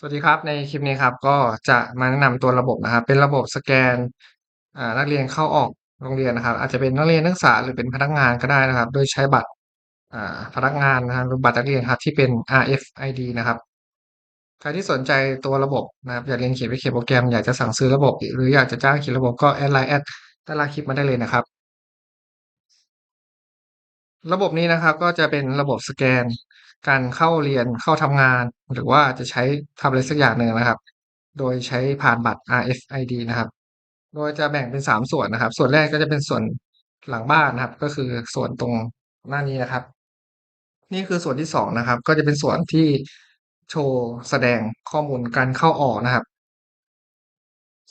สวัสดีครับ ในคลิปนี้ครับ ก็จะมาแนะนำตัวระบบนะครับ เป็นระบบสแกนนักเรียนเข้าออกโรงเรียนนะครับ อาจจะเป็นนักเรียนนักศึกษาหรือเป็นพนักงานก็ได้นะครับ โดยใช้บัตรพนักงานนะครับหรือบัตรนักเรียนครับที่เป็น RFID นะครับ ใครที่สนใจตัวระบบนะครับอยากเรียนเขียนไปเขียนโปรแกรมอยากจะสั่งซื้อระบบ หรืออยากจะจ้างเขียนระบบก็แอดไลน์แอดใต้ล่างคลิปมาได้เลยนะครับ ระบบนี้นะครับก็จะเป็นระบบสแกน การเข้าเรียนเข้าทำงาน หรือว่าจะใช้ทำอะไรสักอย่างหนึ่งนะครับ โดยใช้ผ่านบัตร RFID นะครับ โดยจะแบ่งเป็น 3 ส่วนนะครับ ส่วนแรกก็จะเป็นส่วนหลังบ้านนะครับ ก็คือส่วนตรงหน้านี้นะครับ นี่คือส่วนที่ 2 นะครับ ก็จะเป็นส่วนที่โชว์แสดงข้อมูลการเข้าออกนะครับ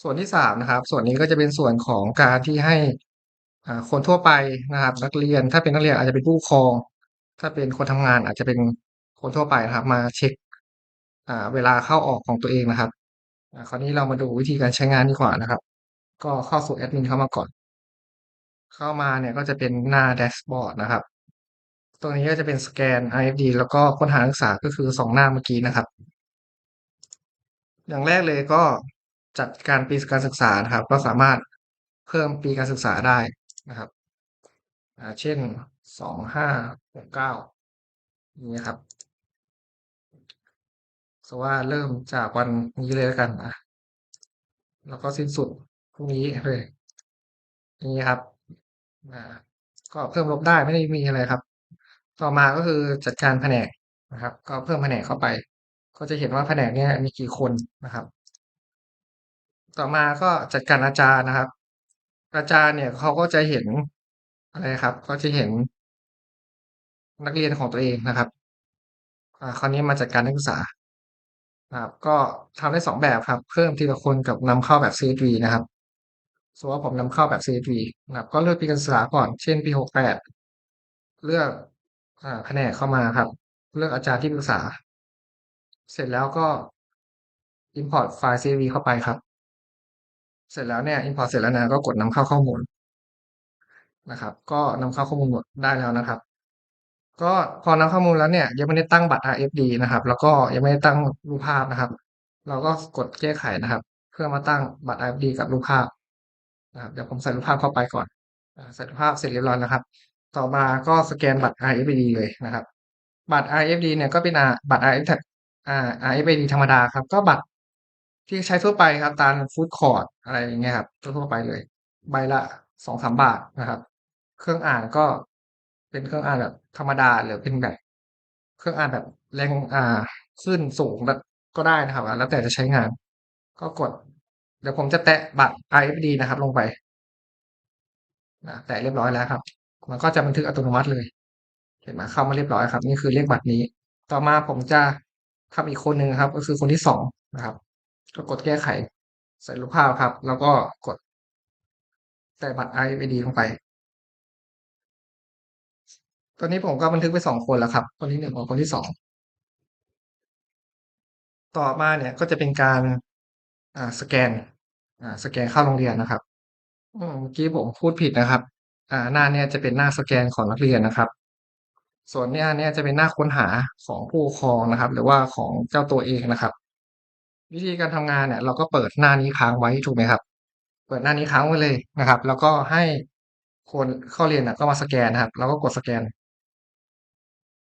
ส่วนที่3นะครับ ส่วนนี้ก็จะเป็นส่วนของการที่ให้คนทั่วไปนะครับ นักเรียนถ้าเป็นนักเรียนอาจจะเป็นผู้ปกครอง ถ้าเป็นคนทำงานอาจจะเป็นคนทั่วไปนะครับ มาเช็กอ่า เวลาเข้าออกของตัวเองนะครับ อ่า คราวนี้เรามาดูวิธีการใช้งานดีกว่านะครับ ก็เข้าสู่แอดมินเข้ามาก่อน เข้ามาเนี่ยก็จะเป็นหน้าแดชบอร์ดนะครับ ตรงนี้ก็จะเป็นสแกน RFID แล้วก็ค้นหานักศึกษาก็คือ2หน้าเมื่อกี้นะครับ อย่างแรกเลยก็จัดการปีการศึกษานะครับ ก็สามารถเพิ่มปีการศึกษาได้นะครับ เช่นสองห้าหกเก้านี้ครับสว่าเริ่มจากวันนี้เลยแล้วกันอะแล้วก็สิ้นสุดพรุ่งนี้เลยนี้ครับอ่าก็เพิ่มลบได้ไม่ได้มีอะไรครับ ต่อมาก็คือจัดการแผนกนะครับ ก็เพิ่มแผนกเข้าไป ก็จะเห็นว่าแผนกเนี้ยมีกี่คนนะครับ ต่อมาก็จัดการอาจารย์นะครับ อาจารย์เนี่ยเขาก็จะเห็น อะไรครับ ก็จะเห็น นักเรียนของตัวเองนะครับ อ่า คราวนี้มาจัดการนักศึกษานะครับ ก็ทำได้ 2 แบบครับ เพิ่มทีละคนกับนำเข้าแบบ CSV นะครับ สมมุติว่าผมนำเข้าแบบ CSV นะครับ ก็เลือกปีการศึกษาก่อน เช่น ปี 68 เลือก อ่า แผนกเข้ามาครับ เลือกอาจารย์ที่ปรึกษา เสร็จแล้วก็ import ไฟล์ CSV เข้าไปครับ เสร็จแล้วเนี่ย import เสร็จแล้วนะ ก็กดนำเข้าข้อมูล นะครับ ก็นำเข้าข้อมูลหมดได้แล้วนะครับ ก็พอนำข้อมูลแล้วเนี่ยยังไม่ได้ตั้งบัตร RFD นะครับ แล้วก็ยังไม่ได้ตั้งรูปภาพนะครับ เราก็กดแก้ไขนะครับ เพื่อมาตั้งบัตร RFD กับรูปภาพนะครับเดี๋ยวผมใส่รูปภาพเข้าไปก่อนใส่รูปภาพเสร็จเรียบร้อยแล้วครับ ต่อมาก็สแกนบัตร RFID เลยนะครับ บัตร RFD เนี่ยก็เป็นบัตร RF... RFID ธรรมดาครับ ก็บัตรที่ใช้ทั่วไปครับตามฟู้ดคอร์ t อะไรอย่างเงี้ยครับทั่วไปเลย ใบละสองสามบาทนะครับ เครื่องอ่านก็เป็นเครื่องอ่านแบบธรรมดาหรือเป็นแบบ เครื่องอ่านแบบแรงอ่าขึ้นสูงแบบก็ได้นะครับ แล้วแต่จะใช้งาน ก็กด เดี๋ยวผมจะแตะบัตร RFID นะครับ ลงไปนะแตะเรียบร้อยแล้วครับ มันก็จะบันทึกอัตโนมัติเลย เห็นไหมเข้ามาเรียบร้อยครับ นี่คือเลขบัตรนี้ ต่อมาผมจะทำอีกคนหนึ่งครับ ก็คือคนที่สองนะครับ ก็กดแก้ไข ใส่รูปภาพครับ แล้วก็กดใส่บัตร RFID ลงไป ตอนนี้ผมก็บันทึกไปสองคนแล้วครับ คนที่หนึ่งกับคนที่สอง ต่อมาเนี่ยก็จะเป็นการอ่าสแกนอ่าสแกนเข้าโรงเรียนนะครับเมื่อกี้ผมพูดผิดนะครับ อ่าหน้าเนี้ยจะเป็นหน้าสแกนของนักเรียนนะครับ ส่วนเนี้ยเนี่ยจะเป็นหน้าค้นหาของผู้ปกครองนะครับ หรือว่าของเจ้าตัวเองนะครับ วิธีการทำงานเนี่ย เราก็เปิดหน้านี้ค้างไว้ถูกไหมครับ เปิดหน้านี้ค้างไว้เลยนะครับ แล้วก็ให้คนเข้าเรียนน่ะก็มาสแกนนะครับ แล้วก็กดสแกน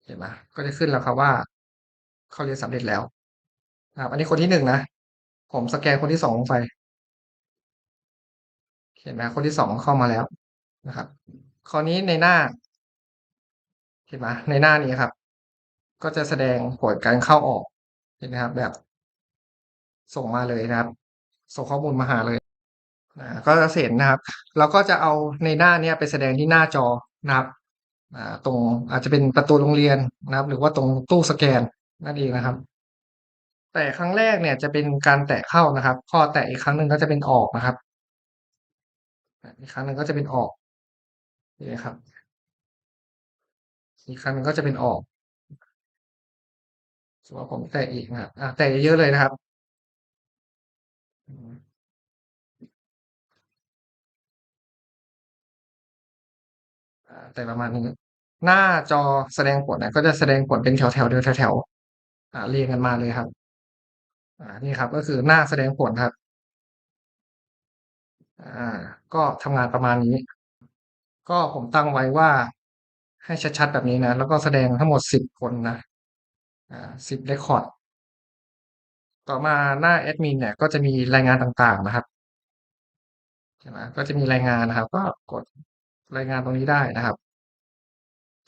เห็นไหมก็จะขึ้นแล้วครับว่าเขาเรียนสำเร็จแล้วนะครับอันนี้คนที่หนึ่งนะผมสแกนคนที่สองลงไปเห็นไหมคนที่สองเข้ามาแล้วนะครับ คราวนี้ในหน้า เห็นไหมในหน้านี้ครับ ก็จะแสดงผลการเข้าออกเห็นไหมครับ แบบ ส่งมาเลยนะครับ ส่งข้อมูลมาหาเลยอ่าก็จะเห็นนะครับ เราก็จะเอาในหน้าเนี้ยไปแสดงที่หน้าจอนะครับ ตรงอาจจะเป็นประตูโรงเรียนนะครับ หรือว่าตรงตู้สแกนนั่นเองนะครับ แต่ครั้งแรกเนี่ยจะเป็นการแตะเข้านะครับพอแตะอีกครั้งหนึ่งก็จะเป็นออกนะครับอีกครั้งหนึ่งก็จะเป็นออกนี่ครับ อีกครั้งหนึ่งก็จะเป็นออกสมมติว่าผมแตะอีกนะครับอ่าแตะเยอะเลยนะครับ แตะประมาณนี้ หน้าจอแสดงผลนี่ยก็จะแสดงผลเป็นแถวๆเดียวแถวๆเรียงกันมาเลยครับ อ่านี่ครับ ก็คือหน้าแสดงผลครับอาก็ทำงานประมาณนี้ ก็ผมตั้งไว้ว่าให้ชัดๆแบบนี้นะ แล้วก็แสดงทั้งหมด10คนนะอ่า10เรกคอร์ดต่อมาหน้าแอดมินเนี่ยก็จะมีรายงานต่างๆนะครับใช่ไหมก็จะมีรายงานนะครับ ก็กด รายงานตรงนี้ได้นะครับ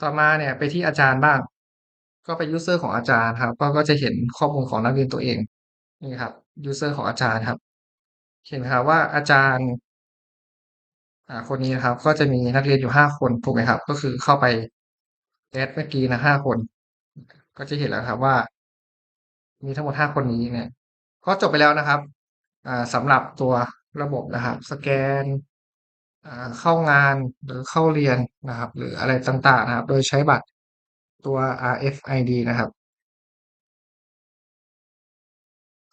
ต่อมาเนี่ยไปที่อาจารย์บ้าง ก็ไปยูเซอร์ของอาจารย์ครับ ก็ก็จะเห็นข้อมูลของนักเรียนตัวเองนี่ครับยูเซอร์ของอาจารย์ครับ เห็นครับว่าอาจารย์อ่าคนนี้นะครับ ก็จะมีนักเรียนอยู่5คนถูกไหมครับ ก็คือเข้าไป add เมื่อกี้นะ5คน ก็จะเห็นแล้วครับว่า มีทั้งหมด5คนนี้เนี่ย ก็จบไปแล้วนะครับอ่าสำหรับตัวระบบนะครับ สแกน เข้างานหรือเข้าเรียนนะครับ หรืออะไรต่างๆนะครับ โดยใช้บัตรตัว RFID นะครับ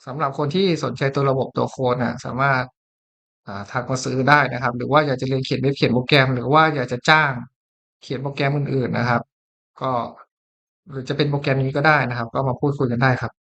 สำหรับคนที่สนใจตัวระบบตัวโคดนะสามารถาทักมาซื้อได้นะครับ หรือว่าอยากจะเรียนเขียนเว็บเขียนโปรแกรม หรือว่าอยากจะจ้างเขียนโปรแกรมอื่นๆนะครับ ก็หรือจะเป็นโปรแกรมนี้ก็ได้นะครับ ก็มาพูดคุยกันได้ครับ